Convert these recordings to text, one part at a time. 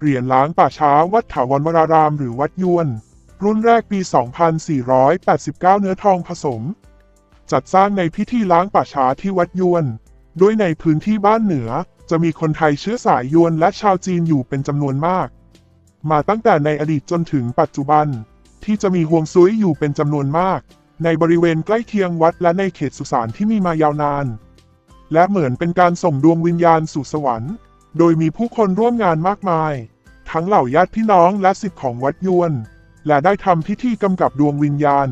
เหรียญล้างป่าช้าวัดถาวรวรารามหรือวัดยวน รุ่นแรกปี 2489 เนื้อทองผสม จัดสร้างในพิธีล้างป่าช้าที่วัดยวน ด้วยในพื้นที่บ้านเหนือจะมีคนไทยเชื้อสายยวนและชาวจีนอยู่เป็นจำนวนมาก มาตั้งแต่ในอดีตจนถึงปัจจุบัน ที่จะมีห่วงซุยอยู่เป็นจำนวนมาก ในบริเวณใกล้เคียงวัดและในเขตสุสานที่มีมายาวนาน และเหมือนเป็นการส่งดวงวิญญาณสู่สวรรค์ โดยมีผู้คนร่วมงานมากมาย ทั้งเหล่าญาติพี่น้องและศิษย์ของวัดยวน และได้ทำพิธีกำกับดวงวิญญาณ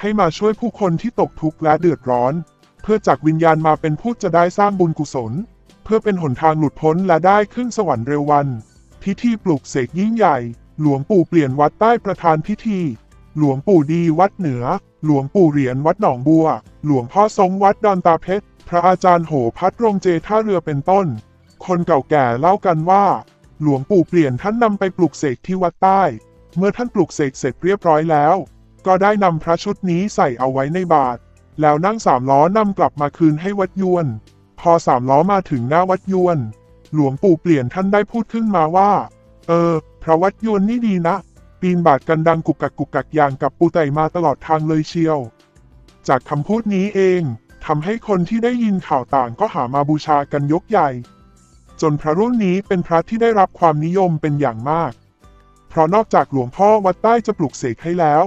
ให้มาช่วยผู้คนที่ตกทุกข์และเดือดร้อน เพื่อจากวิญญาณมาเป็นผู้จะได้สร้างบุญกุศล เพื่อเป็นหนทางหลุดพ้นและได้ขึ้นสวรรค์เร็ววัน พิธีปลุกเสกยิ่งใหญ่ หลวงปู่เปลี่ยนวัดใต้ประธานพิธี หลวงปู่ดีวัดเหนือ หลวงปู่เหรียญวัดหนองบัว หลวงพ่อทรงวัดดอนตาเพชรพระอาจารย์โหพัดรงเจท่าเรือเป็นต้น คนเก่าแก่เล่ากันว่า หลวงปู่เปลี่ยนท่านนำไปปลุกเสกที่วัดใต้ เมื่อท่านปลุกเสกเสร็จเรียบร้อยแล้ว ก็ได้นำพระชุดนี้ใส่เอาไว้ในบาตรแล้วนั่งสามล้อนำกลับมาคืนให้วัดยวน พอสามล้อมาถึงหน้าวัดยวน หลวงปู่เปลี่ยนท่านได้พูดขึ้นมาว่า เออ พระวัดยวนนี่ดีนะ ปีนบาทกันดังกุกกักกุกกักอย่างกับปูไตมาตลอดทางเลยเชียว จากคำพูดนี้เองทำให้คนที่ได้ยินข่าวต่างก็หามาบูชากันยกใหญ่ จนพระรุ่นนี้เป็นพระที่ได้รับความนิยมเป็นอย่างมาก เพราะนอกจากหลวงพ่อวัดใต้จะปลุกเสกให้แล้ว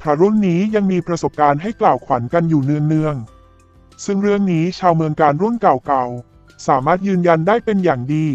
พระรุ่นนี้ยังมีประสบการณ์ให้กล่าวขวัญกันอยู่เนืองๆซึ่งเรื่องนี้ชาวเมืองการรุ่นเก่าๆสามารถยืนยันได้เป็นอย่างดี